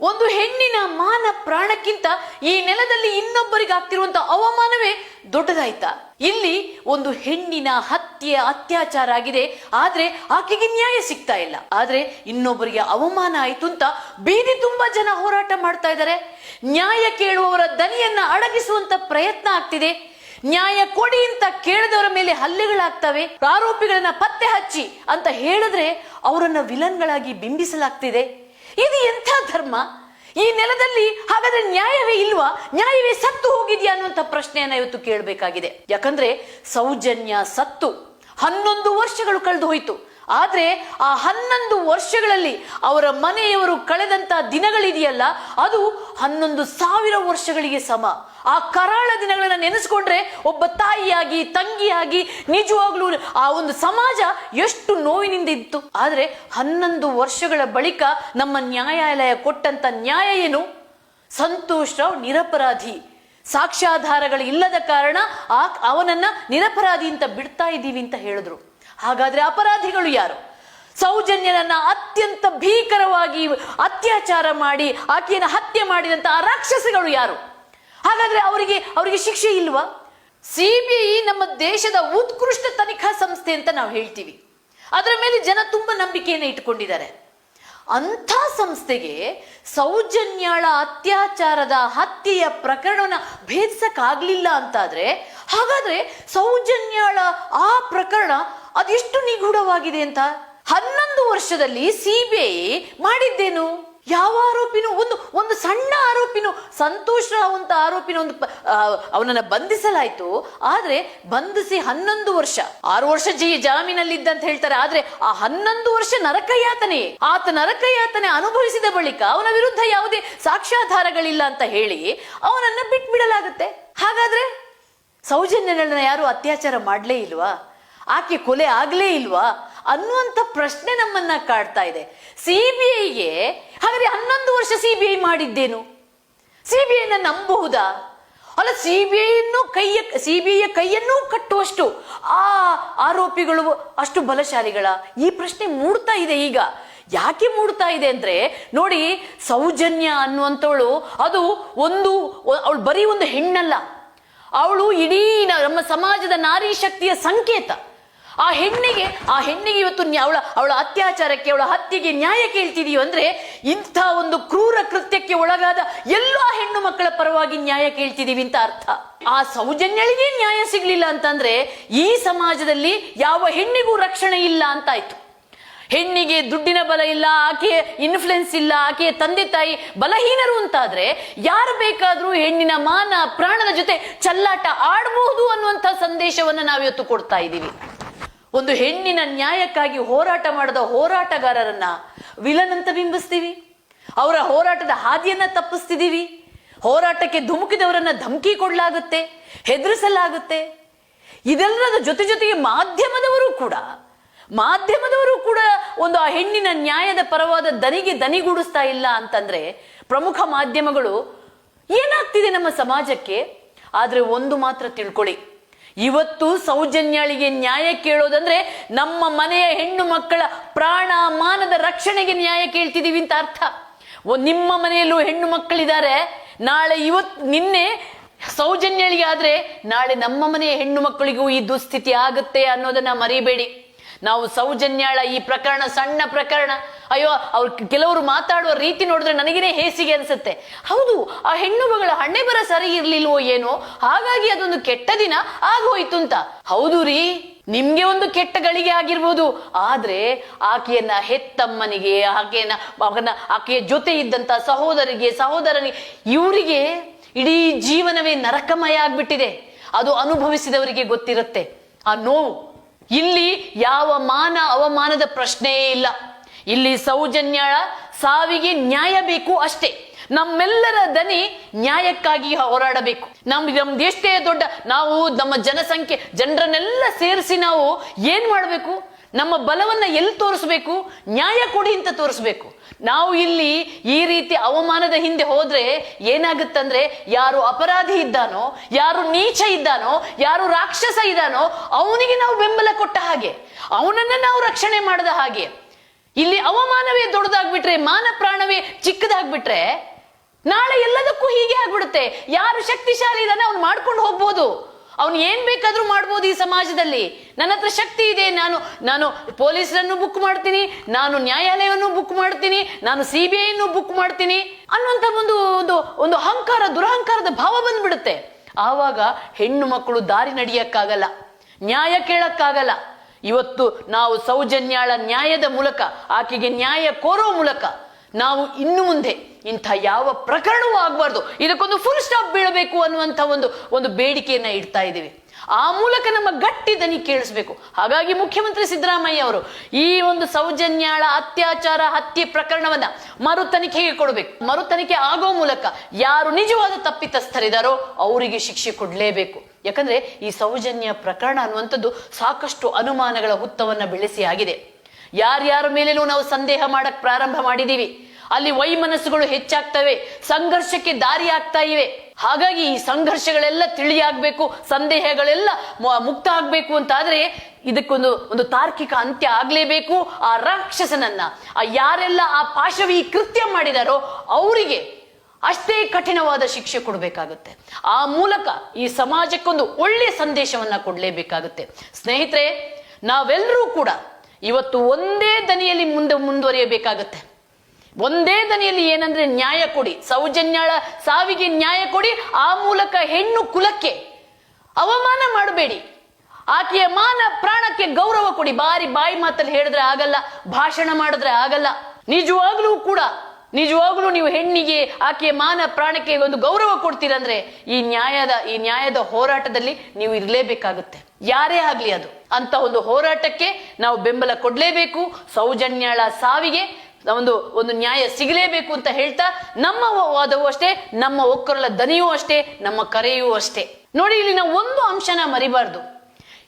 ಒಂದು ಹೆಣ್ಣಿನ ಮಾನ ಪ್ರಾಣಕ್ಕಿಂತ ಈ ನೆಲದಲ್ಲಿ ಇನ್ನೊಬ್ಬರಿಗೆ ಆಗ್ತಿರುವಂತ ಅವಮಾನವೇ ದೊಡ್ಡದಾಯ್ತಾ. ಇಲ್ಲಿ ಒಂದು ಹೆಣ್ಣಿನ ಹತ್ಯೆ ಅತ್ಯಾಚಾರ ಆಗಿದೆ. ಆದ್ರೆ ಆಕೆಗೆ ನ್ಯಾಯ ಸಿಗ್ತಾ ಇಲ್ಲ. ಆದ್ರೆ ಇನ್ನೊಬ್ಬರಿಗೆ ಅವಮಾನ ಆಯ್ತು ಅಂತ ಬೀದಿ ತುಂಬಾ ಜನ ಹೋರಾಟ ಮಾಡ್ತಾ ಇದ್ದಾರೆ. ನ್ಯಾಯ ಕೇಳುವವರ ದನಿಯನ್ನ ಅಡಗಿಸುವಂತ ಪ್ರಯತ್ನ ಆಗ್ತಿದೆ. ನ್ಯಾಯ ಕೊಡಿ ಅಂತ ಕೇಳಿದವರ ಮೇಲೆ ಹಲ್ಲೆಗಳಾಗ್ತವೆ. ಆರೋಪಿಗಳನ್ನ ಪತ್ತೆ ಹಚ್ಚಿ ಅಂತ ಹೇಳಿದ್ರೆ ಅವರನ್ನ ವಿಲನ್ಗಳಾಗಿ ಬಿಂಬಿಸಲಾಗ್ತಿದೆ. ಇದು ಎಂಥ ಧರ್ಮ? ಈ ನೆಲದಲ್ಲಿ ಹಾಗಾದ್ರೆ ನ್ಯಾಯವೇ ಇಲ್ವಾ? ನ್ಯಾಯವೇ ಸತ್ತು ಹೋಗಿದೆಯಾ ಅನ್ನುವಂಥ ಪ್ರಶ್ನೆಯನ್ನ ಇವತ್ತು ಕೇಳಬೇಕಾಗಿದೆ. ಯಾಕಂದ್ರೆ ಸೌಜನ್ಯ ಸತ್ತು ಹನ್ನೊಂದು ವರ್ಷಗಳು ಕಳೆದು ಹೋಯಿತು. ಆದ್ರೆ ಆ ಹನ್ನೊಂದು ವರ್ಷಗಳಲ್ಲಿ ಅವರ ಮನೆಯವರು ಕಳೆದಂತ ದಿನಗಳಿದೆಯಲ್ಲ, ಅದು ಹನ್ನೊಂದು ಸಾವಿರ ವರ್ಷಗಳಿಗೆ ಸಮ. ಆ ಕರಾಳ ದಿನಗಳನ್ನು ನೆನೆಸ್ಕೊಂಡ್ರೆ ಒಬ್ಬ ತಾಯಿಯಾಗಿ, ತಂಗಿಯಾಗಿ, ನಿಜವಾಗ್ಲೂ ಆ ಒಂದು ಸಮಾಜ ಎಷ್ಟು ನೋವಿನಿಂದ ಇತ್ತು. ಆದರೆ ಹನ್ನೊಂದು ವರ್ಷಗಳ ಬಳಿಕ ನಮ್ಮ ನ್ಯಾಯಾಲಯ ಕೊಟ್ಟಂತ ನ್ಯಾಯ ಏನು? ಸಂತೋಷ್ ರಾವ್ ನಿರಪರಾಧಿ. ಸಾಕ್ಷ್ಯಾಧಾರಗಳು ಇಲ್ಲದ ಕಾರಣ ಆ, ಅವನನ್ನ ನಿರಪರಾಧಿ ಅಂತ ಬಿಡ್ತಾ ಇದ್ದೀವಿ ಅಂತ ಹೇಳಿದ್ರು. ಹಾಗಾದ್ರೆ ಅಪರಾಧಿಗಳು ಯಾರು? ಸೌಜನ್ಯನನ್ನ ಅತ್ಯಂತ ಭೀಕರವಾಗಿ ಅತ್ಯಾಚಾರ ಮಾಡಿ, ಆಕೆಯನ್ನು ಹತ್ಯೆ ಮಾಡಿದಂತ ರಾಕ್ಷಸಗಳು ಯಾರು? ಹಾಗಾದ್ರೆ ಅವರಿಗೆ ಅವರಿಗೆ ಶಿಕ್ಷೆ ಇಲ್ವಾ? ಸಿಬಿಐ ನಮ್ಮ ದೇಶದ ಉತ್ಕೃಷ್ಟ ತನಿಖಾ ಸಂಸ್ಥೆ ಅಂತ ನಾವು ಹೇಳ್ತೀವಿ. ಅದರ ಮೇಲೆ ಜನ ತುಂಬಾ ನಂಬಿಕೆಯನ್ನು ಇಟ್ಕೊಂಡಿದ್ದಾರೆ ಅಂಥ ಸಂಸ್ಥೆಗೆ ಸೌಜನ್ಯಾಳ ಅತ್ಯಾಚಾರದ ಹತ್ಯೆಯ ಪ್ರಕರಣವನ್ನ ಭೇದಿಸಕ್ಕಾಗ್ಲಿಲ್ಲ ಅಂತಾದರೆ, ಹಾಗಾದ್ರೆ ಸೌಜನ್ಯಾಳ ಆ ಪ್ರಕರಣ ಅದೆಷ್ಟು ನಿಗೂಢವಾಗಿದೆ ಅಂತ ಹನ್ನೊಂದು ವರ್ಷದಲ್ಲಿ ಸಿಬಿಐ ಮಾಡಿದ್ದೇನು? ಯಾವ ಆರೋಪಿನೂ ಒಂದು ಒಂದು ಸಣ್ಣ ಆರೋಪಿನೂ, ಸಂತೋಷ್ ಅಂತ ಆರೋಪಿನ ಒಂದು ಅವನನ್ನ ಬಂಧಿಸಲಾಯ್ತು. ಆದ್ರೆ ಬಂಧಿಸಿ ಹನ್ನೊಂದು ವರ್ಷ. ಆರು ವರ್ಷ ಜಿ ಜಾಮೀನಲ್ಲಿ ಅಂತ ಹೇಳ್ತಾರೆ. ಆದ್ರೆ ಆ ಹನ್ನೊಂದು ವರ್ಷ ನರಕಯಾತನೆ. ಆತ ನರಕಯಾತನೆ ಅನುಭವಿಸಿದ ಬಳಿಕ ಅವನ ವಿರುದ್ಧ ಯಾವುದೇ ಸಾಕ್ಷ್ಯಾಧಾರಗಳಿಲ್ಲ ಅಂತ ಹೇಳಿ ಅವನನ್ನ ಬಿಟ್ಬಿಡಲಾಗುತ್ತೆ. ಹಾಗಾದ್ರೆ ಸೌಜನ್ಯಗಳನ್ನ ಯಾರು ಅತ್ಯಾಚಾರ ಮಾಡ್ಲೇ ಇಲ್ವಾ? ಆಕೆ ಕೊಲೆ ಆಗ್ಲೇ ಇಲ್ವಾ? ಅನ್ನುವಂಥ ಪ್ರಶ್ನೆ ನಮ್ಮನ್ನ ಕಾಡ್ತಾ ಇದೆ. ಸಿಬಿಐಗೆ, ಹಾಗಾದ್ರೆ ಹನ್ನೊಂದು ವರ್ಷ ಸಿಬಿಐ ಮಾಡಿದ್ದೇನು? ಸಿಬಿಐನ ನಂಬಬಹುದಾ ಅಲ್ಲ ಸಿಬಿಐನ್ನು ಕೈಯ ಸಿಬಿಐಯ ಕೈಯನ್ನೂ ಕಟ್ಟುವಷ್ಟು ಆ ಆರೋಪಿಗಳು ಅಷ್ಟು ಬಲಶಾಲಿಗಳ? ಈ ಪ್ರಶ್ನೆ ಮೂಡ್ತಾ ಇದೆ ಈಗ. ಯಾಕೆ ಮೂಡ್ತಾ ಇದೆ ಅಂದ್ರೆ, ನೋಡಿ, ಸೌಜನ್ಯ ಅನ್ನುವಂಥವಳು ಅದು ಒಂದು, ಅವಳು ಬರೀ ಒಂದು ಹೆಣ್ಣಲ್ಲ. ಅವಳು ಇಡೀ ನಮ್ಮ ಸಮಾಜದ ನಾರಿ ಶಕ್ತಿಯ ಸಂಕೇತ. ಆ ಹೆಣ್ಣಿಗೆ ಆ ಹೆಣ್ಣಿಗೆ ಇವತ್ತು ಅವಳ ಅವಳ ಅತ್ಯಾಚಾರಕ್ಕೆ, ಅವಳ ಹತ್ಯೆಗೆ ನ್ಯಾಯ ಕೇಳ್ತಿದೀವಿ ಅಂದ್ರೆ ಇಂಥ ಒಂದು ಕ್ರೂರ ಕೃತ್ಯಕ್ಕೆ ಒಳಗಾದ ಎಲ್ಲ ಹೆಣ್ಣು ಮಕ್ಕಳ ಪರವಾಗಿ ನ್ಯಾಯ ಕೇಳ್ತಿದೀವಿ ಅಂತ ಅರ್ಥ. ಆ ಸೌಜನ್ಯಳಿಗೆ ನ್ಯಾಯ ಸಿಗ್ಲಿಲ್ಲ ಅಂತಂದ್ರೆ ಈ ಸಮಾಜದಲ್ಲಿ ಯಾವ ಹೆಣ್ಣಿಗೂ ರಕ್ಷಣೆ ಇಲ್ಲ ಅಂತಾಯ್ತು. ಹೆಣ್ಣಿಗೆ ದುಡ್ಡಿನ ಬಲ ಇಲ್ಲ ಆಕೆಯ ಇನ್ಫ್ಲುಯೆನ್ಸ್ ಇಲ್ಲ ಆಕೆಯ ತಂದೆ ತಾಯಿ ಬಲಹೀನರು ಅಂತಾದ್ರೆ ಯಾರು ಬೇಕಾದರೂ ಹೆಣ್ಣಿನ ಮಾನ ಪ್ರಾಣದ ಜೊತೆ ಚಲ್ಲಾಟ ಆಡಬಹುದು ಅನ್ನುವಂಥ ಸಂದೇಶವನ್ನು ನಾವಿವತ್ತು ಕೊಡ್ತಾ ಇದ್ದೀವಿ. ಒಂದು ಹೆಣ್ಣಿನ ನ್ಯಾಯಕ್ಕಾಗಿ ಹೋರಾಟ ಮಾಡದ ಹೋರಾಟಗಾರರನ್ನ ವಿಲನ್ ಅಂತ ಬಿಂಬಿಸ್ತೀವಿ. ಅವರ ಹೋರಾಟದ ಹಾದಿಯನ್ನ ತಪ್ಪಿಸ್ತಿದ್ದೀವಿ ಹೋರಾಟಕ್ಕೆ ಧುಮುಕಿದವರನ್ನ ಧಮಕಿ ಕೊಡಲಾಗುತ್ತೆ, ಹೆದರಿಸಲಾಗುತ್ತೆ. ಇದೆಲ್ಲದ ಜೊತೆ ಜೊತೆಗೆ ಮಾಧ್ಯಮದವರು ಕೂಡ ಮಾಧ್ಯಮದವರು ಕೂಡ ಒಂದು ಆ ಹೆಣ್ಣಿನ ನ್ಯಾಯದ ಪರವಾದ ದನಿಗೆ ದನಿಗೂಡಿಸ್ತಾ ಇಲ್ಲ ಅಂತಂದ್ರೆ ಪ್ರಮುಖ ಮಾಧ್ಯಮಗಳು ಏನಾಗ್ತಿದೆ ನಮ್ಮ ಸಮಾಜಕ್ಕೆ? ಆದರೆ ಒಂದು ಮಾತ್ರ ತಿಳ್ಕೊಳ್ಳಿ. ಇವತ್ತು ಸೌಜನ್ಯಾಳಿಗೆ ನ್ಯಾಯ ಕೇಳೋದಂದ್ರೆ ನಮ್ಮ ಮನೆಯ ಹೆಣ್ಣು ಮಕ್ಕಳ ಪ್ರಾಣ ಮಾನದ ರಕ್ಷಣೆಗೆ ನ್ಯಾಯ ಕೇಳ್ತಿದೀವಿ ಅಂತ ಅರ್ಥ. ನಿಮ್ಮ ಮನೆಯಲ್ಲೂ ಹೆಣ್ಣು ಮಕ್ಕಳಿದ್ದಾರೆ. ನಾಳೆ ಇವತ್ತು ನಿನ್ನೆ ಸೌಜನ್ಯಳಿಗೆ ಆದ್ರೆ ನಾಳೆ ನಮ್ಮ ಮನೆಯ ಹೆಣ್ಣು ಮಕ್ಕಳಿಗೂ ಈ ದುಸ್ಥಿತಿ ಆಗುತ್ತೆ ಅನ್ನೋದನ್ನ ಮರಿಬೇಡಿ. ನಾವು ಸೌಜನ್ಯಾಳ ಈ ಪ್ರಕರಣ, ಸಣ್ಣ ಪ್ರಕರಣ. ಅಯ್ಯೋ, ಅವ್ರು ಕೆಲವರು ಮಾತಾಡುವ ರೀತಿ ನೋಡಿದ್ರೆ ನನಗೇನೆ ಹೇಸಿಗೆ ಅನ್ಸುತ್ತೆ. ಹೌದು, ಆ ಹೆಣ್ಣು ಮಗಳ ಹಣ್ಣೆ ಬರ ಸರಿ ಇರ್ಲಿಲ್ವೋ ಏನೋ? ಹಾಗಾಗಿ ಅದೊಂದು ಕೆಟ್ಟ ದಿನ ಆಗೋಯ್ತು ಅಂತ. ಹೌದು ರೀ, ನಿಮ್ಗೆ ಒಂದು ಕೆಟ್ಟ ಗಳಿಗೆ ಆಗಿರ್ಬೋದು. ಆದ್ರೆ, ಆಕೆಯನ್ನ ಹೆತ್ತಮ್ಮನಿಗೆ, ಆಕೆಯನ್ನ ಮಗನ, ಆಕೆಯ ಜೊತೆ ಇದ್ದಂತ ಸಹೋದರಿಗೆ ಸಹೋದರನಿಗೆ ಇವರಿಗೆ ಇಡೀ ಜೀವನವೇ ನರಕಮಯ ಆಗ್ಬಿಟ್ಟಿದೆ. ಅದು ಅನುಭವಿಸಿದವರಿಗೆ ಗೊತ್ತಿರುತ್ತೆ. ಆ ನೋವು ಇಲ್ಲಿ ಯಾವ ಮಾನ ಅವಮಾನದ ಪ್ರಶ್ನೆಯೇ ಇಲ್ಲ. ಇಲ್ಲಿ ಸೌಜನ್ಯಳ ಸಾವಿಗೆ ನ್ಯಾಯ ಬೇಕು ಅಷ್ಟೇ. ನಮ್ಮೆಲ್ಲರ ದನಿ ನ್ಯಾಯಕ್ಕಾಗಿ ಹೋರಾಡಬೇಕು. ನಮ್ ನಮ್ದು ಎಷ್ಟೇ ದೊಡ್ಡ ನಾವು ನಮ್ಮ ಜನಸಂಖ್ಯೆ, ಜನರನ್ನೆಲ್ಲ ಸೇರಿಸಿ ನಾವು ಏನ್ ಮಾಡಬೇಕು? ನಮ್ಮ ಬಲವನ್ನ ಎಲ್ಲಿ ತೋರಿಸ್ಬೇಕು? ನ್ಯಾಯ ಕೊಡಿ ಅಂತ ತೋರಿಸ್ಬೇಕು. ನಾವು ಇಲ್ಲಿ ಈ ರೀತಿ ಅವಮಾನದ ಹಿಂದೆ ಹೋದ್ರೆ ಏನಾಗುತ್ತಂದ್ರೆ ಯಾರು ಅಪರಾಧಿ ಇದ್ದಾನೋ, ಯಾರು ನೀಚ ಇದ್ದಾನೋ, ಯಾರು ರಾಕ್ಷಸ ಇದ್ದಾನೋ, ಅವನಿಗೆ ನಾವು ಬೆಂಬಲ ಕೊಟ್ಟ ಹಾಗೆ, ಅವನನ್ನ ನಾವು ರಕ್ಷಣೆ ಮಾಡದ ಹಾಗೆ. ಇಲ್ಲಿ ಅವಮಾನವೇ ದೊಡ್ಡದಾಗ್ಬಿಟ್ರೆ, ಮಾನ ಪ್ರಾಣವೇ ಚಿಕ್ಕದಾಗ್ಬಿಟ್ರೆ, ನಾಳೆ ಎಲ್ಲದಕ್ಕೂ ಹೀಗೆ ಆಗ್ಬಿಡುತ್ತೆ. ಯಾರು ಶಕ್ತಿಶಾಲಿ ಇದ್ದಾನೆ, ಅವ್ನು ಮಾಡ್ಕೊಂಡು ಹೋಗ್ಬೋದು. ಅವ್ನು ಏನ್ ಬೇಕಾದ್ರೂ ಮಾಡ್ಬೋದು ಈ ಸಮಾಜದಲ್ಲಿ. ನನ್ನ ಹತ್ರ ಶಕ್ತಿ ಇದೆ, ನಾನು ನಾನು ಪೊಲೀಸರನ್ನು ಬುಕ್ ಮಾಡ್ತೀನಿ, ನಾನು ನ್ಯಾಯಾಲಯವನ್ನು ಬುಕ್ ಮಾಡ್ತೀನಿ, ನಾನು ಸಿ ಬಿ ಐನ್ನು ಬುಕ್ ಮಾಡ್ತೀನಿ ಅನ್ನುವಂಥ ಒಂದು ಒಂದು ಒಂದು ಅಹಂಕಾರ, ದುರಹಂಕಾರದ ಭಾವ ಬಂದ್ಬಿಡುತ್ತೆ. ಆವಾಗ ಹೆಣ್ಣು ಮಕ್ಕಳು ದಾರಿ ನಡೆಯಕ್ಕಾಗಲ್ಲ, ನ್ಯಾಯ ಕೇಳಕ್ಕಾಗಲ್ಲ. ಇವತ್ತು ನಾವು ಸೌಜನ್ಯಾಳ ನ್ಯಾಯದ ಮೂಲಕ, ಆಕೆಗೆ ನ್ಯಾಯ ಕೋರೋ ಮೂಲಕ ನಾವು ಇನ್ನು ಮುಂದೆ ಇಂಥ ಯಾವ ಪ್ರಕರಣವೂ ಆಗಬಾರ್ದು. ಇದಕ್ಕೊಂದು ಫುಲ್ ಸ್ಟಾಪ್ ಬೀಳಬೇಕು ಅನ್ನುವಂಥ ಒಂದು ಒಂದು ಬೇಡಿಕೆಯನ್ನು ಇಡ್ತಾ ಇದ್ದೀವಿ. ಆ ಮೂಲಕ ನಮ್ಮ ಗಟ್ಟಿ ದನಿ ಕೇಳಿಸ್ಬೇಕು. ಹಾಗಾಗಿ ಮುಖ್ಯಮಂತ್ರಿ ಸಿದ್ದರಾಮಯ್ಯ ಅವರು ಈ ಒಂದು ಸೌಜನ್ಯಾಳ ಅತ್ಯಾಚಾರ ಹತ್ಯೆ ಪ್ರಕರಣವನ್ನ ಮರು ತನಿಖೆಗೆ ಕೊಡಬೇಕು. ಮರು ತನಿಖೆ ಆಗೋ ಮೂಲಕ ಯಾರು ನಿಜವಾದ ತಪ್ಪಿತಸ್ಥರಿದಾರೋ ಅವರಿಗೆ ಶಿಕ್ಷೆ ಕೊಡಲೇಬೇಕು. ಯಾಕಂದ್ರೆ ಈ ಸೌಜನ್ಯ ಪ್ರಕರಣ ಅನ್ನುವಂಥದ್ದು ಸಾಕಷ್ಟು ಅನುಮಾನಗಳ ಹುತ್ತವನ್ನ ಬೆಳೆಸಿ ಆಗಿದೆ. ಯಾರ್ಯಾರ ಮೇಲೇನೂ ನಾವು ಸಂದೇಹ ಮಾಡಕ್ ಪ್ರಾರಂಭ ಮಾಡಿದೀವಿ. ಅಲ್ಲಿ ವೈಮನಸ್ಸುಗಳು ಹೆಚ್ಚಾಗ್ತವೆ, ಸಂಘರ್ಷಕ್ಕೆ ದಾರಿ ಆಗ್ತಾ ಇವೆ. ಹಾಗಾಗಿ ಈ ಸಂಘರ್ಷಗಳೆಲ್ಲ ತಿಳಿಯಾಗಬೇಕು, ಸಂದೇಹಗಳೆಲ್ಲ ಮುಕ್ತ ಆಗ್ಬೇಕು ಅಂತ ಆದ್ರೆ ಇದಕ್ಕೊಂದು, ಒಂದು ತಾರ್ಕಿಕ ಅಂತ್ಯ ಆಗ್ಲೇಬೇಕು. ಆ ರಾಕ್ಷಸನನ್ನ, ಆ ಯಾರೆಲ್ಲ ಆ ಪಾಶವಿ ಕೃತ್ಯ ಮಾಡಿದಾರೋ ಅವರಿಗೆ ಅಷ್ಟೇ ಕಠಿಣವಾದ ಶಿಕ್ಷೆ ಕೊಡಬೇಕಾಗುತ್ತೆ. ಆ ಮೂಲಕ ಈ ಸಮಾಜಕ್ಕೊಂದು ಒಳ್ಳೆಯ ಸಂದೇಶವನ್ನ ಕೊಡಲೇಬೇಕಾಗುತ್ತೆ. ಸ್ನೇಹಿತರೆ, ನಾವೆಲ್ಲರೂ ಕೂಡ ಇವತ್ತು ಒಂದೇ ದನಿಯಲ್ಲಿ ಮುಂದೆ ಮುಂದುವರಿಯಬೇಕಾಗತ್ತೆ. ಒಂದೇ ದನಿಯಲ್ಲಿ ಏನಂದ್ರೆ ನ್ಯಾಯ ಕೊಡಿ, ಸೌಜನ್ಯಳ ಸಾವಿಗೆ ನ್ಯಾಯ ಕೊಡಿ, ಆ ಮೂಲಕ ಹೆಣ್ಣು ಕುಲಕ್ಕೆ ಅವಮಾನ ಮಾಡಬೇಡಿ. ಆಕೆಯ ಮಾನ ಪ್ರಾಣಕ್ಕೆ ಗೌರವ ಕೊಡಿ. ಬಾರಿ ಬಾಯಿ ಮಾತಲ್ಲಿ ಹೇಳಿದ್ರೆ ಆಗಲ್ಲ, ಭಾಷಣ ಮಾಡಿದ್ರೆ ಆಗಲ್ಲ. ನಿಜವಾಗ್ಲೂ ಕೂಡ, ನಿಜವಾಗ್ಲೂ ನೀವು ಹೆಣ್ಣಿಗೆ, ಆಕೆಯ ಮಾನ ಪ್ರಾಣಕ್ಕೆ ಒಂದು ಗೌರವ ಕೊಡ್ತೀರಂದ್ರೆ ಈ ನ್ಯಾಯದ ಈ ನ್ಯಾಯದ ಹೋರಾಟದಲ್ಲಿ ನೀವು ಇರಲೇಬೇಕಾಗುತ್ತೆ. ಯಾರೇ ಆಗ್ಲಿ ಅದು. ಅಂತ ಒಂದು ಹೋರಾಟಕ್ಕೆ ನಾವು ಬೆಂಬಲ ಕೊಡಲೇಬೇಕು. ಸೌಜನ್ಯಳ ಸಾವಿಗೆ ಒಂದು ಒಂದು ನ್ಯಾಯ ಸಿಗಲೇಬೇಕು ಅಂತ ಹೇಳ್ತಾ ನಮ್ಮ ವಾದವೂ ಅಷ್ಟೇ, ನಮ್ಮ ಒಕ್ಕರಲ ದನಿಯೂ ಅಷ್ಟೇ, ನಮ್ಮ ಕರೆಯೂ ಅಷ್ಟೇ. ನೋಡಿ ಇಲ್ಲಿ ನಾವು ಒಂದು ಅಂಶನ ಮರಿಬಾರ್ದು.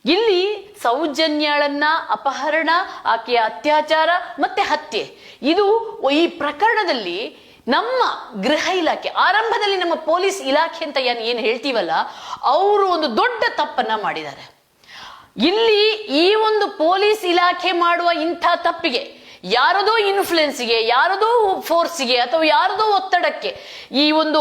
ಇಲ್ಲಿ ಸೌಜನ್ಯಳನ್ನ, ಅಪಹರಣ, ಆಕೆಯ ಅತ್ಯಾಚಾರ ಮತ್ತೆ ಹತ್ಯೆ. ಇದು ಈ ಪ್ರಕರಣದಲ್ಲಿ ನಮ್ಮ ಗೃಹ ಇಲಾಖೆ, ಆರಂಭದಲ್ಲಿ ನಮ್ಮ ಪೊಲೀಸ್ ಇಲಾಖೆ ಅಂತ ಏನು ಏನು ಹೇಳ್ತೀವಲ್ಲ, ಅವರು ಒಂದು ದೊಡ್ಡ ತಪ್ಪನ್ನ ಮಾಡಿದ್ದಾರೆ. ಇಲ್ಲಿ ಈ ಒಂದು ಪೊಲೀಸ್ ಇಲಾಖೆ ಮಾಡುವ ಇಂಥ ತಪ್ಪಿಗೆ ಯಾರದೋ ಇನ್ಫ್ಲುಯೆನ್ಸ್ಗೆ ಯಾರದೋ ಫೋರ್ಸ್ಗೆ ಅಥವಾ ಯಾರದೋ ಒತ್ತಡಕ್ಕೆ ಈ ಒಂದು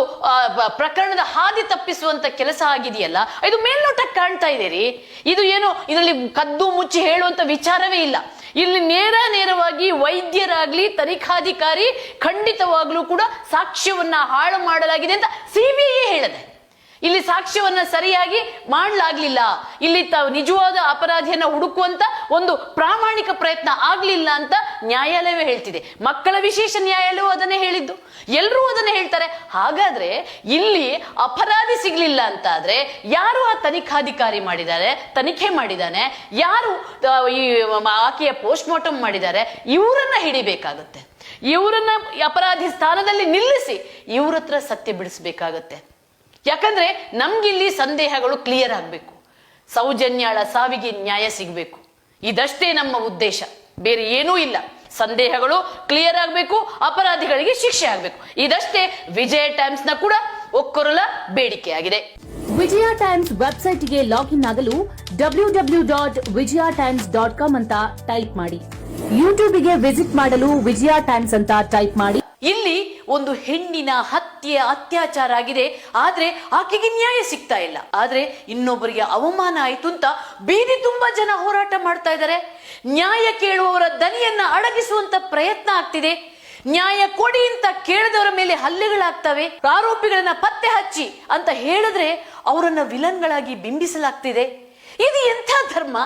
ಪ್ರಕರಣದ ಹಾದಿ ತಪ್ಪಿಸುವಂತ ಕೆಲಸ ಆಗಿದೆಯಲ್ಲ, ಇದು ಮೇಲ್ನೋಟಕ್ಕೆ ಕಾಣ್ತಾ ಇದೆ ರೀ. ಇದು ಏನು, ಇದರಲ್ಲಿ ಕದ್ದು ಮುಚ್ಚಿ ಹೇಳುವಂತ ವಿಚಾರವೇ ಇಲ್ಲ. ಇಲ್ಲಿ ನೇರ ನೇರವಾಗಿ ವೈದ್ಯರಾಗ್ಲಿ, ತನಿಖಾಧಿಕಾರಿ ಖಂಡಿತವಾಗ್ಲೂ ಕೂಡ ಸಾಕ್ಷ್ಯವನ್ನ ಹಾಳು ಮಾಡಲಾಗಿದೆ ಅಂತ ಸಿಬಿಐ ಹೇಳದೆ. ಇಲ್ಲಿ ಸಾಕ್ಷ್ಯವನ್ನ ಸರಿಯಾಗಿ ಮಾಡಲಾಗ್ಲಿಲ್ಲ. ಇಲ್ಲಿ ತಾವು ನಿಜವಾದ ಅಪರಾಧಿಯನ್ನ ಹುಡುಕುವಂತ ಒಂದು ಪ್ರಾಮಾಣಿಕ ಪ್ರಯತ್ನ ಆಗ್ಲಿಲ್ಲ ಅಂತ ನ್ಯಾಯಾಲಯವೇ ಹೇಳ್ತಿದೆ. ಮಕ್ಕಳ ವಿಶೇಷ ನ್ಯಾಯಾಲಯವೂ ಅದನ್ನೇ ಹೇಳಿದ್ದು. ಎಲ್ಲರೂ ಅದನ್ನ ಹೇಳ್ತಾರೆ. ಹಾಗಾದ್ರೆ ಇಲ್ಲಿ ಅಪರಾಧಿ ಸಿಗ್ಲಿಲ್ಲ ಅಂತ ಆದ್ರೆ ಯಾರು ಆ ತನಿಖಾಧಿಕಾರಿ ಮಾಡಿದ್ದಾರೆ? ತನಿಖೆ ಮಾಡಿದ್ದಾನೆ. ಯಾರು ಈ ಆಕೆಯ ಪೋಸ್ಟ್ ಮಾರ್ಟಮ್ ಮಾಡಿದ್ದಾರೆ? ಇವರನ್ನ ಹಿಡಿಬೇಕಾಗತ್ತೆ. ಇವರನ್ನ ಅಪರಾಧಿ ಸ್ಥಾನದಲ್ಲಿ ನಿಲ್ಲಿಸಿ ಇವ್ರ ಹತ್ರ ಸತ್ಯ ಬಿಡಿಸ್ಬೇಕಾಗತ್ತೆ. ಯಾಕಂದ್ರೆ ನಮ್ಗಿಲ್ಲಿ ಸಂದೇಹಗಳು ಕ್ಲಿಯರ್ ಆಗಬೇಕು. ಸೌಜನ್ಯಾಳ ಸಾವಿಗೆ ನ್ಯಾಯ ಸಿಗಬೇಕು. ಇದಷ್ಟೇ ನಮ್ಮ ಉದ್ದೇಶ. ಬೇರೆ ಏನೂ ಇಲ್ಲ. ಸಂದೇಹಗಳು ಕ್ಲಿಯರ್ ಆಗಬೇಕು, ಅಪರಾಧಿಗಳಿಗೆ ಶಿಕ್ಷೆ ಆಗಬೇಕು. ಇದಷ್ಟೇ ವಿಜಯ ಟೈಮ್ಸ್ನ ಕೂಡ ಒಕ್ಕೊರಲ ಬೇಡಿಕೆಯಾಗಿದೆ. ವಿಜಯ ಟೈಮ್ಸ್ ವೆಬ್ಸೈಟ್ಗೆ ಲಾಗಿನ್ ಆಗಲು W W dot Vijaya Times dot com ಅಂತ ಟೈಪ್ ಮಾಡಿ. ಯೂಟ್ಯೂಬ್ಗೆ ವಿಸಿಟ್ ಮಾಡಲು ವಿಜಯ ಟೈಮ್ಸ್ ಅಂತ ಟೈಪ್ ಮಾಡಿ. ಇಲ್ಲಿ ಒಂದು ಹೆಣ್ಣಿನ ಹತ್ಯೆ ಅತ್ಯಾಚಾರ ಆಗಿದೆ. ಆದ್ರೆ ಆಕೆಗೆ ನ್ಯಾಯ ಸಿಗ್ತಾ ಇಲ್ಲ. ಆದ್ರೆ ಇನ್ನೊಬ್ಬರಿಗೆ ಅವಮಾನ ಆಯ್ತು ಅಂತ ಬೀದಿ ತುಂಬಾ ಜನ ಹೋರಾಟ ಮಾಡ್ತಾ ಇದ್ದಾರೆ. ನ್ಯಾಯ ಕೇಳುವವರ ದನಿಯನ್ನ ಅಡಗಿಸುವಂತ ಪ್ರಯತ್ನ ಆಗ್ತಿದೆ. ನ್ಯಾಯ ಕೊಡಿ ಅಂತ ಕೇಳಿದವರ ಮೇಲೆ ಹಲ್ಲೆಗಳಾಗ್ತವೆ. ಆರೋಪಿಗಳನ್ನ ಪತ್ತೆ ಹಚ್ಚಿ ಅಂತ ಹೇಳಿದ್ರೆ ಅವರನ್ನ ವಿಲನ್ಗಳಾಗಿ ಬಿಂಬಿಸಲಾಗ್ತಿದೆ. ಇದು ಎಂಥ ಧರ್ಮ?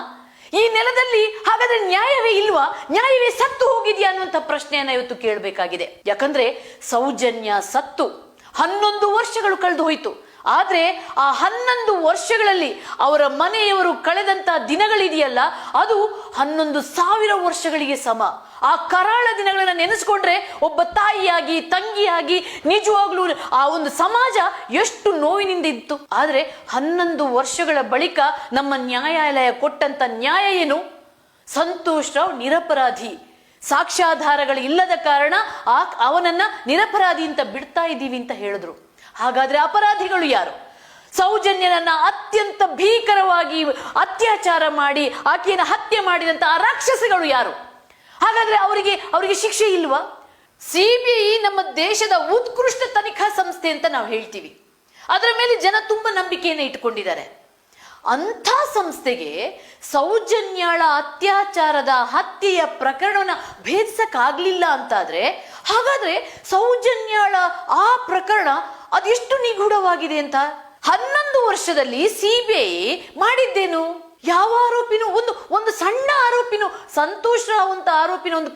ಈ ನೆಲದಲ್ಲಿ ಹಾಗಾದ್ರೆ ನ್ಯಾಯವೇ ಇಲ್ವಾ? ನ್ಯಾಯವೇ ಸತ್ತು ಹೋಗಿದೆಯಾ ಅನ್ನುವಂಥ ಪ್ರಶ್ನೆಯನ್ನ ಇವತ್ತು ಕೇಳಬೇಕಾಗಿದೆ. ಯಾಕಂದ್ರೆ ಸೌಜನ್ಯ ಸತ್ತು. ಹನ್ನೊಂದು ವರ್ಷಗಳು ಕಳೆದು ಹೋಯಿತು. ಆದ್ರೆ ಆ ಹನ್ನೊಂದು ವರ್ಷಗಳಲ್ಲಿ ಅವರ ಮನೆಯವರು ಕಳೆದಂತ ದಿನಗಳಿದೆಯಲ್ಲ, ಅದು ಹನ್ನೊಂದು ಸಾವಿರ ವರ್ಷಗಳಿಗೆ ಸಮ. ಆ ಕರಾಳ ದಿನಗಳನ್ನ ನೆನೆಸ್ಕೊಂಡ್ರೆ ಒಬ್ಬ ತಾಯಿಯಾಗಿ, ತಂಗಿಯಾಗಿ, ನಿಜವಾಗ್ಲೂ ಆ ಒಂದು ಸಮಾಜ ಎಷ್ಟು ನೋವಿನಿಂದ ಇತ್ತು. ಆದ್ರೆ ಹನ್ನೊಂದು ವರ್ಷಗಳ ಬಳಿಕ ನಮ್ಮ ನ್ಯಾಯಾಲಯ ಕೊಟ್ಟಂತ ನ್ಯಾಯ ಏನು? ಸಂತೋಷ್ ರಾವ್ ನಿರಪರಾಧಿ. ಸಾಕ್ಷ್ಯಾಧಾರಗಳು ಇಲ್ಲದ ಕಾರಣ ಆ ಅವನನ್ನ ನಿರಪರಾಧಿ ಅಂತ ಬಿಡ್ತಾ ಇದ್ದೀವಿ ಅಂತ ಹೇಳಿದ್ರು. ಹಾಗಾದ್ರೆ ಅಪರಾಧಿಗಳು ಯಾರು? ಸೌಜನ್ಯನನ್ನ ಅತ್ಯಂತ ಭೀಕರವಾಗಿ ಅತ್ಯಾಚಾರ ಮಾಡಿ, ಆಕೆಯನ್ನು ಹತ್ಯೆ ಮಾಡಿದಂತಹ ರಾಕ್ಷಸಿಗಳು ಯಾರು? ಹಾಗಾದ್ರೆ ಅವರಿಗೆ ಅವರಿಗೆ ಶಿಕ್ಷೆ ಇಲ್ವಾ? ಸಿಬಿಐ ನಮ್ಮ ದೇಶದ ಉತ್ಕೃಷ್ಟ ತನಿಖಾ ಸಂಸ್ಥೆ ಅಂತ ನಾವು ಹೇಳ್ತೀವಿ. ಅದರ ಮೇಲೆ ಜನ ತುಂಬಾ ನಂಬಿಕೆಯನ್ನು ಇಟ್ಕೊಂಡಿದ್ದಾರೆ ಅಂಥ ಸಂಸ್ಥೆಗೆ ಸೌಜನ್ಯಾಳ ಅತ್ಯಾಚಾರದ ಹತ್ಯೆಯ ಪ್ರಕರಣವನ್ನು ಭೇದಿಸಕ್ಕಾಗ್ಲಿಲ್ಲ ಅಂತಾದರೆ, ಹಾಗಾದ್ರೆ ಸೌಜನ್ಯಾಳ ಆ ಪ್ರಕರಣ ಅದೆಷ್ಟು ನಿಗೂಢವಾಗಿದೆ ಅಂತ? ಹನ್ನೊಂದು ವರ್ಷದಲ್ಲಿ ಸಿಬಿಐ ಮಾಡಿದ್ದೇನು? ಯಾವ ಆರೋಪಿನೂ ಒಂದು ಒಂದು ಸಣ್ಣ ಆರೋಪಿನೂ, ಸಂತೋಷ ಅಂತ ಆರೋಪಿನ ಒಂದು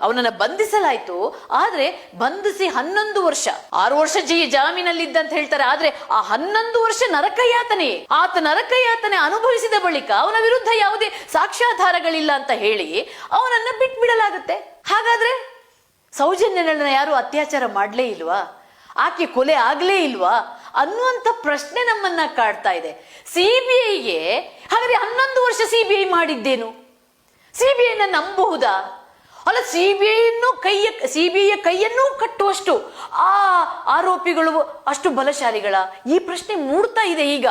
ಅವನನ್ನ ಬಂಧಿಸಲಾಯಿತು. ಆದ್ರೆ ಬಂಧಿಸಿ ಹನ್ನೊಂದು ವರ್ಷ, ಆರು ವರ್ಷ ಜಿ ಜಾಮೀನಲ್ಲಿದ್ದ ಅಂತ ಹೇಳ್ತಾರೆ. ಆದ್ರೆ ಆ ಹನ್ನೊಂದು ವರ್ಷ ನರಕಯಾತನೆ, ಆತ ನರಕಯಾತನೆ ಅನುಭವಿಸಿದ ಬಳಿಕ ಅವನ ವಿರುದ್ಧ ಯಾವುದೇ ಸಾಕ್ಷ್ಯಾಧಾರಗಳಿಲ್ಲ ಅಂತ ಹೇಳಿ ಅವನನ್ನ ಬಿಟ್ಬಿಡಲಾಗುತ್ತೆ. ಹಾಗಾದ್ರೆ ಸೌಜನ್ಯನನ್ನ ಯಾರು ಅತ್ಯಾಚಾರ ಮಾಡಲೇ ಇಲ್ವಾ? ಆಕೆ ಕೊಲೆ ಆಗಲೇ ಇಲ್ವಾ? ಅನ್ನುವಂಥ ಪ್ರಶ್ನೆ ನಮ್ಮನ್ನ ಕಾಡ್ತಾ ಇದೆ. ಸಿ ಬಿ ಐಗೆ, ಹಾಗಾದ್ರೆ ಹನ್ನೊಂದು ವರ್ಷ ಸಿ ಬಿ ಐ ಮಾಡಿದ್ದೇನು? ಸಿ ಬಿ ಐನ ನಂಬಹುದಾ ಅಲ್ಲ ಸಿಬಿಐಯನ್ನು ಕೈಯ ಐಯ ಕೈಯನ್ನೂ ಕಟ್ಟುವಷ್ಟು ಆ ಆರೋಪಿಗಳು ಅಷ್ಟು ಬಲಶಾಲಿಗಳ? ಈ ಪ್ರಶ್ನೆ ಮೂಡ್ತಾ ಇದೆ ಈಗ.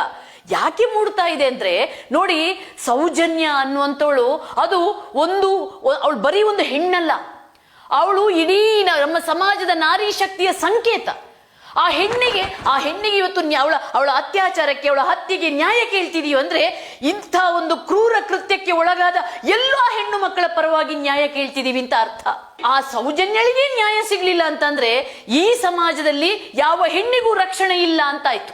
ಯಾಕೆ ಮೂಡ್ತಾ ಇದೆ ಅಂದ್ರೆ, ನೋಡಿ, ಸೌಜನ್ಯ ಅನ್ನುವಂಥವಳು ಅದು ಒಂದು, ಅವಳು ಬರೀ ಒಂದು ಹೆಣ್ಣಲ್ಲ. ಅವಳು ಇಡೀ ನಮ್ಮ ಸಮಾಜದ ನಾರಿ ಶಕ್ತಿಯ ಸಂಕೇತ. ಆ ಹೆಣ್ಣಿಗೆ ಆ ಹೆಣ್ಣಿಗೆ ಇವತ್ತು ಅವಳ ಅವಳ ಅತ್ಯಾಚಾರಕ್ಕೆ, ಅವಳ ಹತ್ಯೆಗೆ ನ್ಯಾಯ ಕೇಳ್ತಿದೀವಿ ಅಂದ್ರೆ ಇಂಥ ಒಂದು ಕ್ರೂರ ಕೃತ್ಯಕ್ಕೆ ಒಳಗಾದ ಎಲ್ಲೋ ಹೆಣ್ಣು ಮಕ್ಕಳ ಪರವಾಗಿ ನ್ಯಾಯ ಕೇಳ್ತಿದೀವಿ ಅಂತ ಅರ್ಥ. ಆ ಸೌಜನ್ಯಳಿಗೆ ನ್ಯಾಯ ಸಿಗ್ಲಿಲ್ಲ ಅಂತಂದ್ರೆ ಈ ಸಮಾಜದಲ್ಲಿ ಯಾವ ಹೆಣ್ಣಿಗೂ ರಕ್ಷಣೆ ಇಲ್ಲ ಅಂತಾಯ್ತು.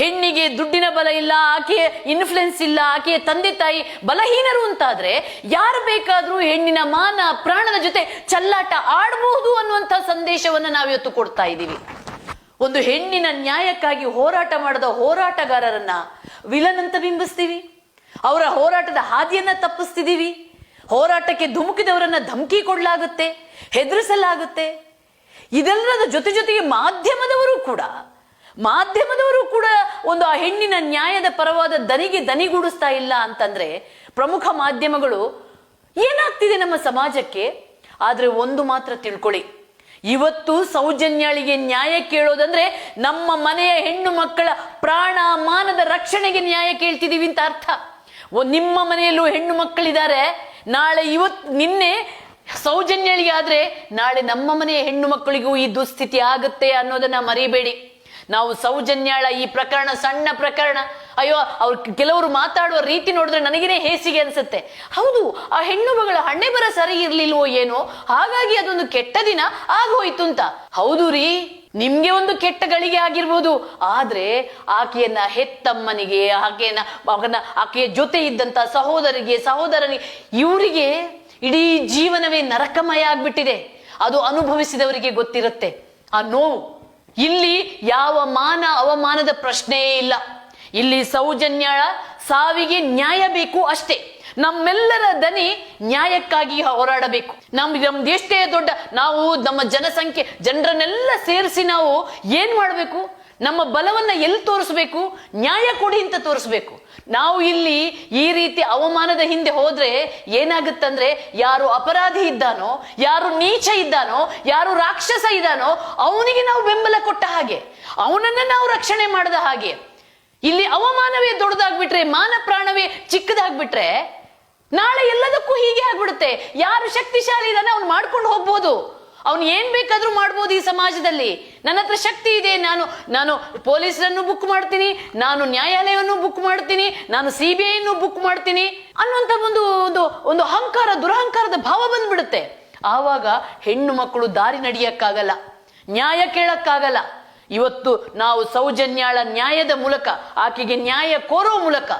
ಹೆಣ್ಣಿಗೆ ದುಡ್ಡಿನ ಬಲ ಇಲ್ಲ, ಆಕೆಯ ಇನ್ಫ್ಲುಯೆನ್ಸ್ ಇಲ್ಲ, ಆಕೆಯ ತಂದೆ ತಾಯಿ ಬಲಹೀನರು ಅಂತಾದ್ರೆ ಯಾರು ಬೇಕಾದ್ರೂ ಹೆಣ್ಣಿನ ಮಾನ ಪ್ರಾಣದ ಜೊತೆ ಚಲ್ಲಾಟ ಆಡಬಹುದು ಅನ್ನುವಂಥ ಸಂದೇಶವನ್ನು ನಾವಿವತ್ತು ಕೊಡ್ತಾ ಇದ್ದೀವಿ. ಒಂದು ಹೆಣ್ಣಿನ ನ್ಯಾಯಕ್ಕಾಗಿ ಹೋರಾಟ ಮಾಡದ ಹೋರಾಟಗಾರರನ್ನ ವಿಲನ್ ಅಂತ ಬಿಂಬಿಸ್ತೀವಿ. ಅವರ ಹೋರಾಟದ ಹಾದಿಯನ್ನ ತಪ್ಪಿಸ್ತಿದ್ದೀವಿ ಹೋರಾಟಕ್ಕೆ ಧುಮುಕಿದವರನ್ನ ಧಮಕಿ ಕೊಡಲಾಗುತ್ತೆ, ಹೆದರಿಸಲಾಗುತ್ತೆ. ಇದೆಲ್ಲದ ಜೊತೆ ಜೊತೆಗೆ ಮಾಧ್ಯಮದವರು ಕೂಡ ಮಾಧ್ಯಮದವರು ಕೂಡ ಒಂದು ಆ ಹೆಣ್ಣಿನ ನ್ಯಾಯದ ಪರವಾದ ದನಿಗೆ ದನಿಗೂಡಿಸ್ತಾ ಇಲ್ಲ ಅಂತಂದ್ರೆ ಪ್ರಮುಖ ಮಾಧ್ಯಮಗಳು ಏನಾಗ್ತಿದೆ ನಮ್ಮ ಸಮಾಜಕ್ಕೆ? ಆದರೆ ಒಂದು ಮಾತ್ರ ತಿಳ್ಕೊಳ್ಳಿ. ಇವತ್ತು ಸೌಜನ್ಯಳಿಗೆ ನ್ಯಾಯ ಕೇಳೋದಂದ್ರೆ ನಮ್ಮ ಮನೆಯ ಹೆಣ್ಣು ಮಕ್ಕಳ ಪ್ರಾಣ ಮಾನದ ರಕ್ಷಣೆಗೆ ನ್ಯಾಯ ಕೇಳ್ತಿದೀವಿ ಅಂತ ಅರ್ಥ. ನಿಮ್ಮ ಮನೆಯಲ್ಲೂ ಹೆಣ್ಣು ಮಕ್ಕಳಿದ್ದಾರೆ. ನಾಳೆ ಇವತ್ತು ನಿನ್ನೆ ಸೌಜನ್ಯಳಿಗೆ ಆದ್ರೆ ನಾಳೆ ನಮ್ಮ ಮನೆಯ ಹೆಣ್ಣು ಮಕ್ಕಳಿಗೂ ಈ ದುಸ್ಥಿತಿ ಆಗುತ್ತೆ ಅನ್ನೋದನ್ನ ಮರಿಬೇಡಿ. ನಾವು ಸೌಜನ್ಯಾಳ ಈ ಪ್ರಕರಣ, ಸಣ್ಣ ಪ್ರಕರಣ. ಅಯ್ಯೋ, ಅವ್ರು ಕೆಲವರು ಮಾತಾಡುವ ರೀತಿ ನೋಡಿದ್ರೆ ನನಗೇನೆ ಹೇಸಿಗೆ ಅನ್ಸುತ್ತೆ. ಹೌದು, ಆ ಹೆಣ್ಣು ಮಗಳ ಹಣ್ಣೆ ಬರ ಸರಿ ಇರ್ಲಿಲ್ವೋ ಏನೋ? ಹಾಗಾಗಿ ಅದೊಂದು ಕೆಟ್ಟ ದಿನ ಆಗೋಯ್ತು ಅಂತ. ಹೌದು ರೀ, ನಿಮ್ಗೆ ಒಂದು ಕೆಟ್ಟ ಗಳಿಗೆ ಆಗಿರ್ಬೋದು. ಆದ್ರೆ ಆಕೆಯನ್ನ ಹೆತ್ತಮ್ಮನಿಗೆ, ಆಕೆಯನ್ನ, ಮಗನ, ಆಕೆಯ ಜೊತೆ ಇದ್ದಂತ ಸಹೋದರಿಗೆ ಸಹೋದರನಿಗೆ ಇವರಿಗೆ ಇಡೀ ಜೀವನವೇ ನರಕಮಯ ಆಗ್ಬಿಟ್ಟಿದೆ. ಅದು ಅನುಭವಿಸಿದವರಿಗೆ ಗೊತ್ತಿರುತ್ತೆ. ಆ ನೋವು ಇಲ್ಲಿ ಯಾವ ಮಾನ ಅವಮಾನದ ಪ್ರಶ್ನೆಯೇ ಇಲ್ಲ. ಇಲ್ಲಿ ಸೌಜನ್ಯ ಸಾವಿಗೆ ನ್ಯಾಯ ಬೇಕು ಅಷ್ಟೇ. ನಮ್ಮೆಲ್ಲರ ದನಿ ನ್ಯಾಯಕ್ಕಾಗಿ ಹೋರಾಡಬೇಕು. ನಮ್ ನಮ್ದು ಎಷ್ಟೇ ದೊಡ್ಡ ನಾವು ನಮ್ಮ ಜನಸಂಖ್ಯೆ, ಜನರನ್ನೆಲ್ಲ ಸೇರಿಸಿ ನಾವು ಏನ್ ಮಾಡಬೇಕು? ನಮ್ಮ ಬಲವನ್ನ ಎಲ್ಲಿ ತೋರಿಸ್ಬೇಕು? ನ್ಯಾಯ ಕೊಡಿ ಅಂತ ತೋರಿಸ್ಬೇಕು. ನಾವು ಇಲ್ಲಿ ಈ ರೀತಿ ಅವಮಾನದ ಹಿಂದೆ ಹೋದ್ರೆ ಏನಾಗುತ್ತಂದ್ರೆ ಯಾರು ಅಪರಾಧಿ ಇದ್ದಾನೋ, ಯಾರು ನೀಚ ಇದ್ದಾನೋ, ಯಾರು ರಾಕ್ಷಸ ಇದ್ದಾನೋ, ಅವನಿಗೆ ನಾವು ಬೆಂಬಲ ಕೊಟ್ಟ ಹಾಗೆ, ಅವನನ್ನ ನಾವು ರಕ್ಷಣೆ ಮಾಡದ ಹಾಗೆ. ಇಲ್ಲಿ ಅವಮಾನವೇ ದೊಡ್ಡದಾಗ್ಬಿಟ್ರೆ, ಮಾನ ಪ್ರಾಣವೇ ಚಿಕ್ಕದಾಗ್ಬಿಟ್ರೆ, ನಾಳೆ ಎಲ್ಲದಕ್ಕೂ ಹೀಗೆ ಆಗ್ಬಿಡುತ್ತೆ. ಯಾರು ಶಕ್ತಿಶಾಲಿ ಇದ್ದಾನೆ ಅವ್ನು ಮಾಡ್ಕೊಂಡು ಹೋಗ್ಬೋದು. ಅವ್ನು ಏನ್ ಬೇಕಾದ್ರೂ ಮಾಡ್ಬೋದು ಈ ಸಮಾಜದಲ್ಲಿ. ನನ್ನ ಹತ್ರ ಶಕ್ತಿ ಇದೆ, ನಾನು ನಾನು ಪೊಲೀಸರನ್ನು ಬುಕ್ ಮಾಡ್ತೀನಿ, ನಾನು ನ್ಯಾಯಾಲಯವನ್ನು ಬುಕ್ ಮಾಡ್ತೀನಿ, ನಾನು ಸಿ ಬಿ ಐನು ಬುಕ್ ಮಾಡ್ತೀನಿ ಅನ್ನುವಂಥ ಒಂದು ಒಂದು ಒಂದು ಅಹಂಕಾರ, ದುರಹಂಕಾರದ ಭಾವ ಬಂದ್ಬಿಡುತ್ತೆ. ಆವಾಗ ಹೆಣ್ಣು ಮಕ್ಕಳು ದಾರಿ ನಡೆಯಕ್ಕಾಗಲ್ಲ, ನ್ಯಾಯ ಕೇಳಕ್ಕಾಗಲ್ಲ. ಇವತ್ತು ನಾವು ಸೌಜನ್ಯಾಳ ನ್ಯಾಯದ ಮೂಲಕ, ಆಕೆಗೆ ನ್ಯಾಯ ಕೋರೋ ಮೂಲಕ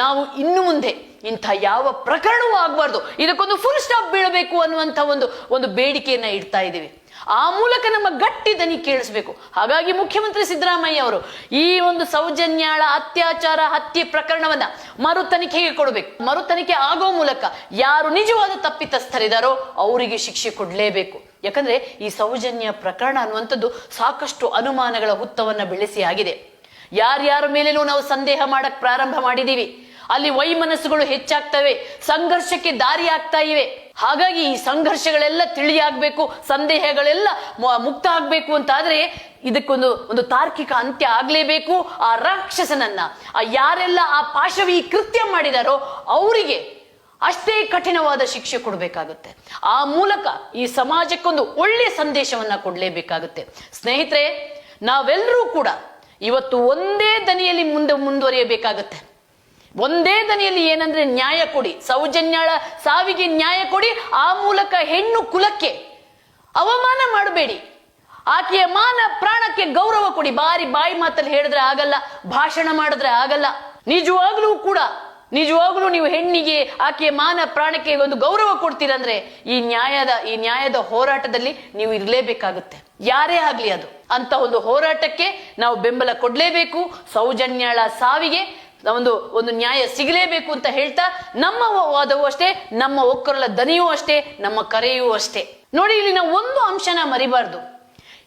ನಾವು ಇನ್ನು ಮುಂದೆ ಇಂಥ ಯಾವ ಪ್ರಕರಣವೂ ಆಗಬಾರ್ದು. ಇದಕ್ಕೊಂದು ಫುಲ್ ಸ್ಟಾಪ್ ಬೀಳಬೇಕು ಅನ್ನುವಂಥ ಒಂದು ಒಂದು ಬೇಡಿಕೆಯನ್ನು ಇಡ್ತಾ ಇದ್ದೀವಿ. ಆ ಮೂಲಕ ನಮ್ಮ ಗಟ್ಟಿ ದನಿ ಕೇಳಿಸ್ಬೇಕು. ಹಾಗಾಗಿ ಮುಖ್ಯಮಂತ್ರಿ ಸಿದ್ದರಾಮಯ್ಯ ಅವರು ಈ ಒಂದು ಸೌಜನ್ಯಾಳ ಅತ್ಯಾಚಾರ ಹತ್ಯೆ ಪ್ರಕರಣವನ್ನ ಮರು ತನಿಖೆಗೆ ಕೊಡಬೇಕು. ಮರು ತನಿಖೆ ಆಗೋ ಮೂಲಕ ಯಾರು ನಿಜವಾದ ತಪ್ಪಿತಸ್ಥರಿದಾರೋ ಅವರಿಗೆ ಶಿಕ್ಷೆ ಕೊಡಲೇಬೇಕು. ಯಾಕಂದ್ರೆ ಈ ಸೌಜನ್ಯ ಪ್ರಕರಣ ಅನ್ನುವಂಥದ್ದು ಸಾಕಷ್ಟು ಅನುಮಾನಗಳ ಹುತ್ತವನ್ನ ಬೆಳೆಸಿ ಆಗಿದೆ. ಯಾರ್ಯಾರ ಮೇಲೇನೂ ನಾವು ಸಂದೇಹ ಮಾಡಕ್ ಪ್ರಾರಂಭ ಮಾಡಿದೀವಿ. ಅಲ್ಲಿ ವೈಮನಸ್ಸುಗಳು ಹೆಚ್ಚಾಗ್ತವೆ, ಸಂಘರ್ಷಕ್ಕೆ ದಾರಿ ಆಗ್ತಾ ಇವೆ. ಹಾಗಾಗಿ ಈ ಸಂಘರ್ಷಗಳೆಲ್ಲ ತಿಳಿಯಾಗಬೇಕು, ಸಂದೇಹಗಳೆಲ್ಲ ಮುಕ್ತ ಆಗ್ಬೇಕು ಅಂತಾದ್ರೆ ಇದಕ್ಕೊಂದು, ಒಂದು ತಾರ್ಕಿಕ ಅಂತ್ಯ ಆಗ್ಲೇಬೇಕು. ಆ ರಾಕ್ಷಸನನ್ನ, ಆ ಯಾರೆಲ್ಲ ಆ ಪಾಶವಿ ಕೃತ್ಯ ಮಾಡಿದಾರೋ ಅವರಿಗೆ ಅಷ್ಟೇ ಕಠಿಣವಾದ ಶಿಕ್ಷೆ ಕೊಡಬೇಕಾಗುತ್ತೆ. ಆ ಮೂಲಕ ಈ ಸಮಾಜಕ್ಕೊಂದು ಒಳ್ಳೆಯ ಸಂದೇಶವನ್ನ ಕೊಡಲೇಬೇಕಾಗುತ್ತೆ. ಸ್ನೇಹಿತರೆ ನಾವೆಲ್ಲರೂ ಕೂಡ ಇವತ್ತು ಒಂದೇ ದನಿಯಲ್ಲಿ ಮುಂದೆ, ಮುಂದುವರಿಯಬೇಕಾಗತ್ತೆ. ಒಂದೇ ದನಿಯಲ್ಲಿ ಏನಂದ್ರೆ ನ್ಯಾಯ ಕೊಡಿ. ಸೌಜನ್ಯಳ ಸಾವಿಗೆ ನ್ಯಾಯ ಕೊಡಿ, ಆ ಮೂಲಕ ಹೆಣ್ಣು ಕುಲಕ್ಕೆ ಅವಮಾನ ಮಾಡಬೇಡಿ. ಆಕೆಯ ಮಾನ ಪ್ರಾಣಕ್ಕೆ ಗೌರವ ಕೊಡಿ. ಬಾರಿ ಬಾಯಿ ಮಾತಲ್ಲಿ ಹೇಳಿದ್ರೆ ಆಗಲ್ಲ, ಭಾಷಣ ಮಾಡಿದ್ರೆ ಆಗಲ್ಲ. ನಿಜವಾಗ್ಲೂ ಕೂಡ, ನಿಜವಾಗ್ಲೂ ನೀವು ಹೆಣ್ಣಿಗೆ, ಆಕೆಯ ಮಾನ ಪ್ರಾಣಕ್ಕೆ ಒಂದು ಗೌರವ ಕೊಡ್ತೀರಂದ್ರೆ ಈ ನ್ಯಾಯದ ಈ ನ್ಯಾಯದ ಹೋರಾಟದಲ್ಲಿ ನೀವು ಇರಲೇಬೇಕಾಗುತ್ತೆ. ಯಾರೇ ಆಗ್ಲಿ ಅದು. ಅಂತ ಒಂದು ಹೋರಾಟಕ್ಕೆ ನಾವು ಬೆಂಬಲ ಕೊಡ್ಲೇಬೇಕು. ಸೌಜನ್ಯಳ ಸಾವಿಗೆ ಒಂದು ಒಂದು ನ್ಯಾಯ ಸಿಗಲೇಬೇಕು ಅಂತ ಹೇಳ್ತಾ ನಮ್ಮ ವಾದವೂ ಅಷ್ಟೇ, ನಮ್ಮ ಒಕ್ಕರಲ ದನಿಯೂ ಅಷ್ಟೇ, ನಮ್ಮ ಕರೆಯೂ ಅಷ್ಟೇ. ನೋಡಿ ಇಲ್ಲಿ ನಾವು ಒಂದು ಅಂಶನ ಮರಿಬಾರ್ದು.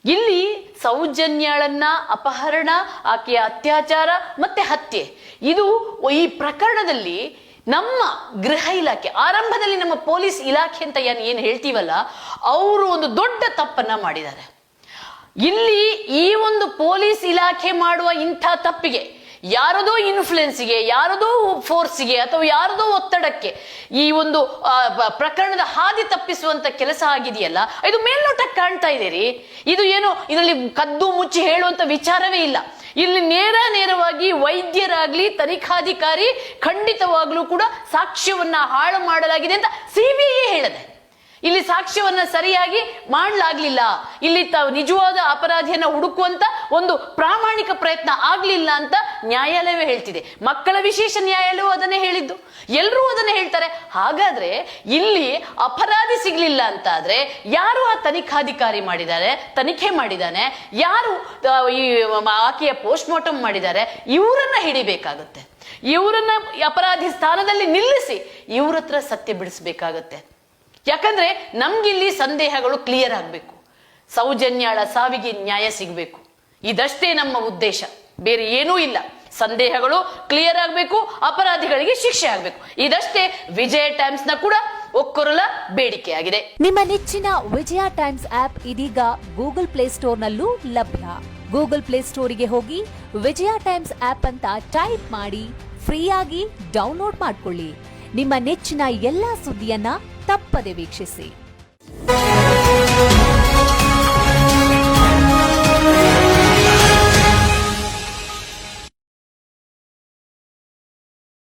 ಇಲ್ಲಿ ಸೌಜನ್ಯಳನ್ನ, ಅಪಹರಣ, ಆಕೆಯ ಅತ್ಯಾಚಾರ ಮತ್ತೆ ಹತ್ಯೆ. ಇದು ಈ ಪ್ರಕರಣದಲ್ಲಿ ನಮ್ಮ ಗೃಹ ಇಲಾಖೆ, ಆರಂಭದಲ್ಲಿ ನಮ್ಮ ಪೊಲೀಸ್ ಇಲಾಖೆ ಅಂತ ಏನು ಏನು ಹೇಳ್ತೀವಲ್ಲ, ಅವರು ಒಂದು ದೊಡ್ಡ ತಪ್ಪನ್ನ ಮಾಡಿದ್ದಾರೆ. ಇಲ್ಲಿ ಈ ಒಂದು ಪೊಲೀಸ್ ಇಲಾಖೆ ಮಾಡುವ ಇಂಥ ತಪ್ಪಿಗೆ ಯಾರದೋ ಇನ್ಫ್ಲುಯೆನ್ಸ್ಗೆ ಯಾರದೋ ಫೋರ್ಸ್ಗೆ ಅಥವಾ ಯಾರದೋ ಒತ್ತಡಕ್ಕೆ ಈ ಒಂದು ಪ್ರಕರಣದ ಹಾದಿ ತಪ್ಪಿಸುವಂತ ಕೆಲಸ ಆಗಿದೆಯಲ್ಲ, ಇದು ಮೇಲ್ನೋಟಕ್ಕೆ ಕಾಣ್ತಾ ಇದೆ ರೀ. ಇದು ಏನು, ಇದರಲ್ಲಿ ಕದ್ದು ಮುಚ್ಚಿ ಹೇಳುವಂತ ವಿಚಾರವೇ ಇಲ್ಲ. ಇಲ್ಲಿ ನೇರ ನೇರವಾಗಿ ವೈದ್ಯರಾಗ್ಲಿ, ತನಿಖಾಧಿಕಾರಿ ಖಂಡಿತವಾಗ್ಲೂ ಕೂಡ ಸಾಕ್ಷ್ಯವನ್ನ ಹಾಳು ಮಾಡಲಾಗಿದೆ ಅಂತ ಸಿಬಿಐ ಹೇಳದೆ. ಇಲ್ಲಿ ಸಾಕ್ಷ್ಯವನ್ನ ಸರಿಯಾಗಿ ಮಾಡಲಾಗ್ಲಿಲ್ಲ. ಇಲ್ಲಿ ನಿಜವಾದ ಅಪರಾಧಿಯನ್ನ ಹುಡುಕುವಂತ ಒಂದು ಪ್ರಾಮಾಣಿಕ ಪ್ರಯತ್ನ ಆಗ್ಲಿಲ್ಲ ಅಂತ ನ್ಯಾಯಾಲಯವೇ ಹೇಳ್ತಿದೆ. ಮಕ್ಕಳ ವಿಶೇಷ ನ್ಯಾಯಾಲಯವು ಅದನ್ನೇ ಹೇಳಿದ್ದು. ಎಲ್ಲರೂ ಅದನ್ನೇ ಹೇಳ್ತಾರೆ. ಹಾಗಾದ್ರೆ ಇಲ್ಲಿ ಅಪರಾಧಿ ಸಿಗ್ಲಿಲ್ಲ ಅಂತ ಆದ್ರೆ ಯಾರು ಆ ತನಿಖಾಧಿಕಾರಿ ಮಾಡಿದ್ದಾರೆ? ತನಿಖೆ ಮಾಡಿದ್ದಾನೆ. ಯಾರು ಈ ಆಕೆಯ ಪೋಸ್ಟ್ ಮಾರ್ಟಮ್ ಮಾಡಿದ್ದಾರೆ? ಇವರನ್ನ ಹಿಡಿಬೇಕಾಗುತ್ತೆ. ಇವರನ್ನ ಅಪರಾಧಿ ಸ್ಥಾನದಲ್ಲಿ ನಿಲ್ಲಿಸಿ ಇವ್ರ ಹತ್ರ ಸತ್ಯ ಬಿಡಿಸ್ಬೇಕಾಗತ್ತೆ. ಯಾಕಂದ್ರೆ ನಮ್ಗಿಲ್ಲಿ ಸಂದೇಹಗಳು ಕ್ಲಿಯರ್ ಆಗಬೇಕು. ಸೌಜನ್ಯಾಳ ಸಾವಿಗೆ ನ್ಯಾಯ ಸಿಗಬೇಕು. ಇದಷ್ಟೇ ನಮ್ಮ ಉದ್ದೇಶ. ಬೇರೆ ಏನೂ ಇಲ್ಲ. ಸಂದೇಹಗಳು ಕ್ಲಿಯರ್ ಆಗಬೇಕು, ಅಪರಾಧಿಗಳಿಗೆ ಶಿಕ್ಷೆ ಆಗಬೇಕು. ಇದಷ್ಟೇ ವಿಜಯ ಟೈಮ್ಸ್ನ ಕೂಡ ಒಕ್ಕೊರಲ ಬೇಡಿಕೆಯಾಗಿದೆ. ನಿಮ್ಮ ನೆಚ್ಚಿನ ವಿಜಯ ಟೈಮ್ಸ್ ಆಪ್ ಇದೀಗ ಗೂಗಲ್ ಪ್ಲೇ ಸ್ಟೋರ್ನಲ್ಲೂ ಲಭ್ಯ. ಗೂಗಲ್ ಪ್ಲೇ ಸ್ಟೋರಿಗೆ ಹೋಗಿ ವಿಜಯ ಟೈಮ್ಸ್ ಆಪ್ ಅಂತ ಟೈಪ್ ಮಾಡಿ ಫ್ರೀಯಾಗಿ ಡೌನ್ಲೋಡ್ ಮಾಡಿಕೊಳ್ಳಿ. ನಿಮ್ಮ ನೆಚ್ಚಿನ ಎಲ್ಲಾ ಸುದ್ದಿಯನ್ನ ತಪ್ಪದೆ ವೀಕ್ಷಿಸಿ.